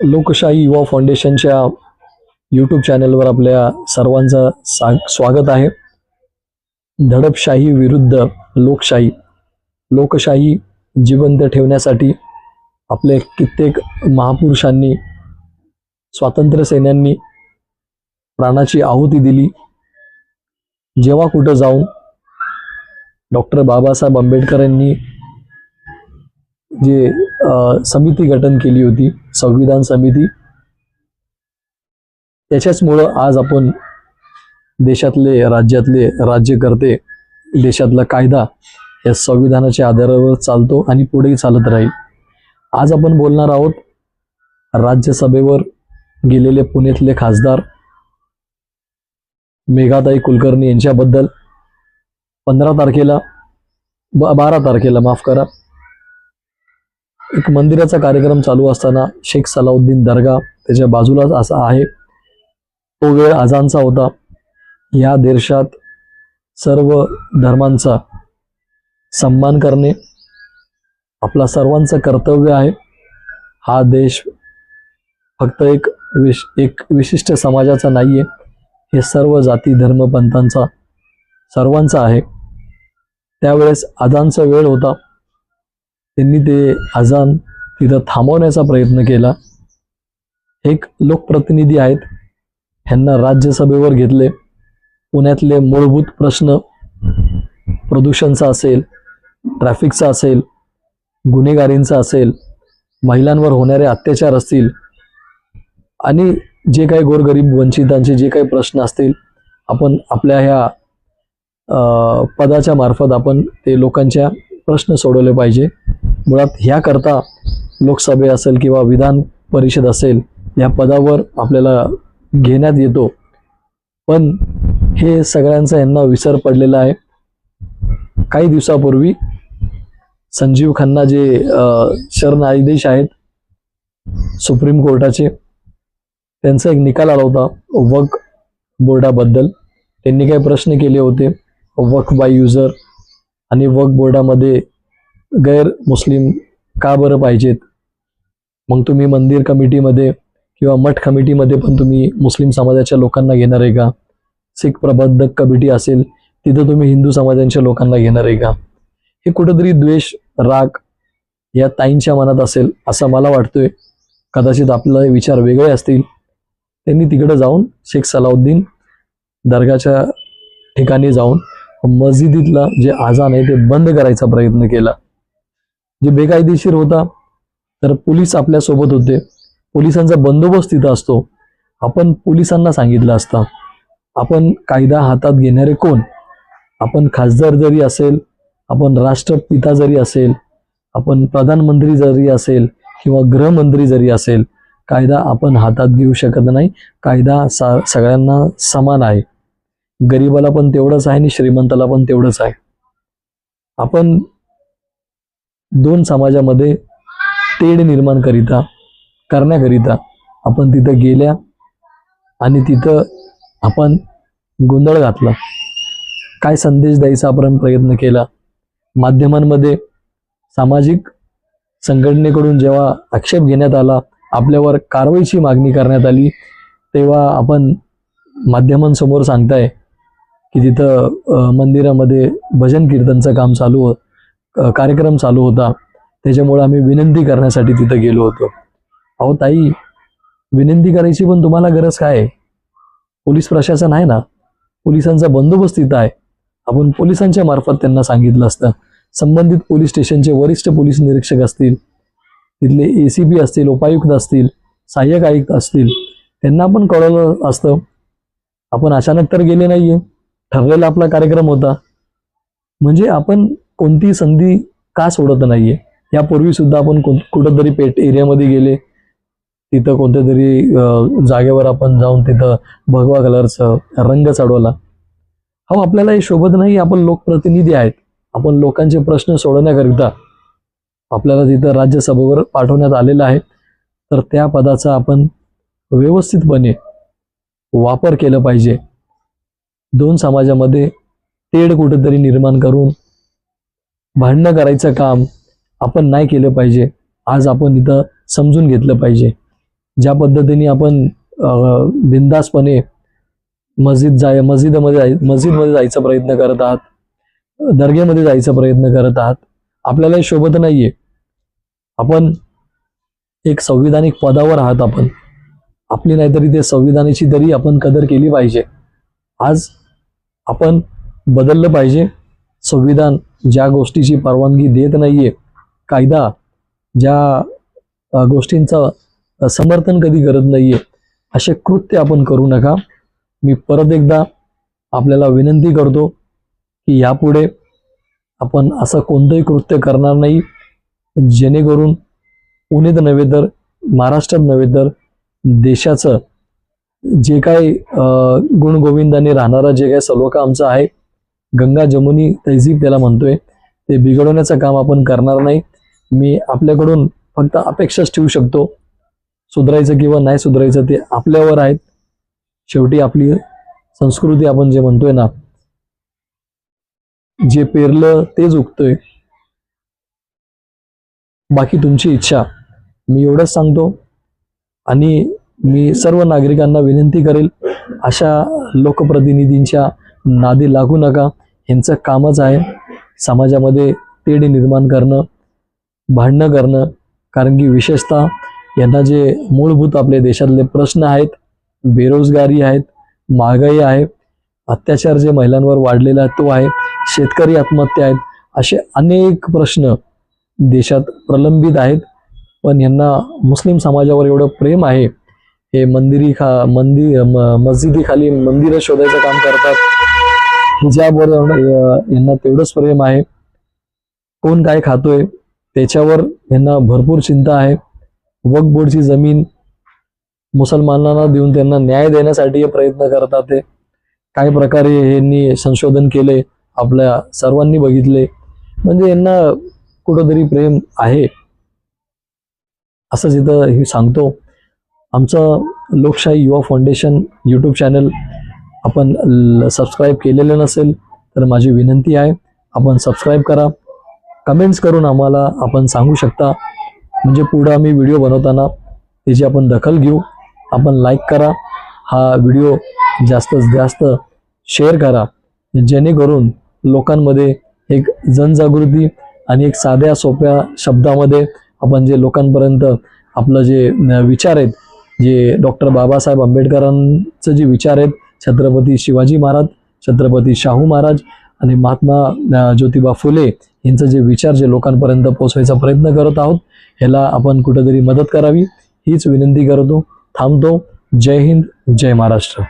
लोकशाही युवा फाउंडेशनच्या यूट्यूब चॅनलवर आपल्या सर्वांचं सा स्वागत आहे. धडपशाही विरुद्ध लोकशाही. लोकशाही जिवंत ठेवण्यासाठी आपले कित्येक महापुरुषांनी स्वातंत्र्य सेन्यांनी प्राणाची आहुती दिली. जेव्हा कुठं जाऊन डॉक्टर बाबासाहेब आंबेडकरांनी जे समिती गठन केली होती संविधान समिती त्याच्याचमुळं आज आपण देशातले राज्यातले राज्यकर्ते देशातला कायदा या संविधानाच्या आधारावर चालतो आणि पुढेही चालत राहील. आज आपण बोलणार आहोत राज्यसभेवर गेलेले पुण्यातले खासदार मेघाताई कुलकर्णी यांच्याबद्दल. पंधरा तारखेला ब बारा तारखेला माफ करा. एक मंदिराचा कार्यक्रम चालू असताना शेख सलाउद्दीन दर्गा त्याच्या बाजूलाच असा आहे. तो वेळ आजांचा होता. या देशात सर्व धर्मांचा सन्मान करणे आपला सर्वांचं कर्तव्य आहे. हा देश फक्त एक विश एक विशिष्ट समाजाचा नाही आहे हे सर्व जाती धर्म पंथांचा सर्वांचा आहे. त्यावेळेस आजांचा वेळ होता. त्यांनी ते अजान तिथं थांबवण्याचा प्रयत्न केला. एक लोकप्रतिनिधी आहेत ह्यांना राज्यसभेवर घेतले. पुण्यातले मूलभूत प्रश्न प्रदूषणचा असेल ट्रॅफिकचा असेल गुन्हेगारींचा असेल महिलांवर होणारे अत्याचार असतील आणि जे काही गोरगरीब वंचितांचे जे काही प्रश्न असतील आपण आपल्या ह्या पदाच्या मार्फत आपण ते लोकांच्या प्रश्न सोडवले पाहिजे. मुळात ह्याकरता लोकसभे असेल किंवा विधान परिषद असेल या पदावर आपल्याला घेण्यात येतो. पण हे सगळ्यांचा यांना विसर पडलेला आहे. काही दिवसापूर्वी संजीव खन्ना जे शरणादेश आहेत सुप्रीम कोर्टाचे त्यांचा एक निकाल आला होता वक बोर्डाबद्दल. त्यांनी काही प्रश्न केले होते वक बाय युजर आणि वक बोर्डामध्ये गैर मुस्लिम का बरं पाहिजेत? मग तुम्ही मंदिर कमिटीमध्ये किंवा मठ कमिटीमध्ये पण तुम्ही मुस्लिम समाजाच्या लोकांना घेणार आहे का? सिख प्रबंधक कमिटी असेल तिथं तुम्ही हिंदू समाजांच्या लोकांना घेणार आहे का? हे कुठंतरी द्वेष राग या ताईंच्या मनात असेल असं मला वाटतोय. कदाचित आपले विचार वेगळे असतील. त्यांनी तिकडे जाऊन शेख सलाउद्दीन दर्गाच्या ठिकाणी जाऊन मस्जिदीतला जे आजान आहे ते बंद करायचा प्रयत्न केला. जे बेकायदेशीर होता तर पोलीस आपल्यासोबत होते. पोलिसांचा बंदोबस्त तिथं असतो. आपण पोलिसांना सांगितलं असतं. आपण कायदा हातात घेणारे कोण? आपण खासदार जरी असेल आपण राष्ट्रपिता जरी असेल आपण प्रधानमंत्री जरी असेल किंवा गृहमंत्री जरी असेल कायदा आपण हातात घेऊ शकत नाही. कायदा सा सगळ्यांना समान आहे. गरीबाला पण तेवढंच आहे आणि श्रीमंताला पण तेवढंच आहे. आपण दोन समाजामध्ये तेढ निर्माण करिता करण्याकरिता आपण तिथं गेल्या आणि तिथं आपण गोंधळ घातला. काय संदेश द्यायचा आपण प्रयत्न केला? माध्यमांमध्ये सामाजिक संघटनेकडून जेव्हा आक्षेप घेण्यात आला आपल्यावर कारवाईची मागणी करण्यात आली तेव्हा आपण माध्यमांसमोर सांगताय की तिथं मंदिरामध्ये भजन कीर्तनचं काम चालू हो कार्यक्रम चालू होता. त्याच्यामुळे आम्ही विनंती करण्यासाठी तिथं गेलो होतो. अहो ताई विनंती करायची पण तुम्हाला गरज काय? आहे पोलीस प्रशासन आहे ना? पोलिसांचा बंदोबस्त तिथं आहे. आपण पोलिसांच्या मार्फत त्यांना सांगितलं असतं. संबंधित पोलीस स्टेशनचे वरिष्ठ पोलीस निरीक्षक असतील तिथले ए सी पी असतील उपायुक्त असतील सहाय्यक आयुक्त असतील त्यांना पण कळवलं असतं. आपण अचानक तर गेले नाहीये. ठरलेला आपला कार्यक्रम होता. म्हणजे आपण कोणती संधी का सोडत नाहीये? यापूर्वी सुद्धा आपण कुठंतरी पेट एरियामध्ये गेले. तिथं कोणत्या तरी जागेवर आपण जाऊन तिथं भगवा कलरचं रंग चढवला. हो आपल्याला हे शोभत नाही. आपण लोकप्रतिनिधी आहेत. आपण लोकांचे प्रश्न सोडवण्याकरिता आपल्याला तिथं राज्यसभेवर पाठवण्यात आलेलं आहे. तर त्या पदाचा आपण व्यवस्थितपणे वापर केलं पाहिजे. दोन समाजामध्ये तेढ कुठंतरी निर्माण करून भांडणं करायचं काम आपण नाही केलं पाहिजे आज आपण इथं समजून घेतलं पाहिजे. ज्या पद्धतीने आपण बिंदासपणे मस्जिद जाय मस्जिदमध्ये जाय मस्जिदमध्ये जायचा प्रयत्न करत आहात दर्ग्यामध्ये जायचा प्रयत्न करत आहात आपल्याला शोभत नाहीये. आपण एक संविधानिक पदावर आहात आपण. आपली नाहीतरी ते संविधानाची तरी आपण कदर केली पाहिजे. आज आपण बदललं पाहिजे. संविधान ज्या गोष्टीची परवानगी देत नाहीये कायदा ज्या गोष्टींचा गोष्टींचं समर्थन कधी करत नाहीये असे कृत्य आपण करू नका. मी परत एकदा आपल्याला विनंती करतो की यापुढे आपण असं कोणतंही कृत्य करणार नाही. जेणेकरून पुणेत नव्हे तर महाराष्ट्रात नव्हे तर देशाचं जे काही अं, गुणगोविंदाने राहणारा जे काही सलोखा आमचा आहे गंगा जमुनी तहजीब त्याला म्हणतोय ते बिघडवण्याचं काम आपण करणार नाही. मी आपल्याकडून फक्त अपेक्षाच ठेवू शकतो. सुधारायचं किंवा नाही सुधारायचं ते आपल्यावर आहेत. शेवटी आपली संस्कृती आपण जे म्हणतोय ना जे पेरलं तेच उगतोय. बाकी तुमची इच्छा मी एवढंच सांगतो. आणि मी सर्व नागरिकांना विनंती करेल अशा लोकप्रतिनिधींच्या नादी लागू नका. यांचं कामच आहे समाजामध्ये तेढ निर्माण करणं भांडणं करणं. कारण की विशेषतः यांना जे मूलभूत आपल्या देशातले प्रश्न आहेत बेरोजगारी आहेत महागाई आहे अत्याचार जे महिलांवर वाढलेला आहे तो आहे शेतकरी आत्महत्या आहेत असे अनेक प्रश्न देशात प्रलंबित आहेत. पण यांना मुस्लिम समाजावर एवढं प्रेम आहे हे मंदिरी खा मंदिर मस्जिदी मस्जिदीखाली मंदिरं शोधायचं काम करतात. हिजाबवर यांना तेवढंच प्रेम आहे. कोण काय खातोय त्याच्यावर यांना भरपूर चिंता आहे. वक बोर्डची जमीन मुसलमानांना देऊन त्यांना न्याय देण्यासाठी प्रयत्न करतात ते. काय प्रकारे यांनी संशोधन केले आपल्या सर्वांनी बघितले. म्हणजे यांना कुठंतरी प्रेम आहे. असं जिथं हे सांगतो. आमचं Lokshahi Yuva foundation YouTube channel आपण सबस्क्राईब केलेलं नसेल तर माझी विनंती आहे आपण सबस्क्राईब करा. कमेंट्स करून आम्हाला आपण सांगू शकता. म्हणजे पुढं आम्ही व्हिडिओ बनवताना त्याची आपण दखल घेऊ आपण लाईक करा. हा व्हिडिओ जास्तीत जास्त शेअर करा. जेणेकरून लोकांमध्ये एक जनजागृती आणि एक साध्या सोप्या शब्दामध्ये आपण जे लोकांपर्यंत आपलं जे विचार आहेत जे डॉक्टर बाबासाहेब आंबेडकरांचं जे विचार आहेत छत्रपती शिवाजी महाराज छत्रपती शाहू महाराज आणि महात्मा ज्योतिबा फुले यांचं जे विचार जे लोकांपर्यंत पोचवायचा प्रयत्न करत आहोत ह्याला आपण कुठेतरी मदत करावी. हीच विनंती करतो थांबतो. जय हिंद जय महाराष्ट्र.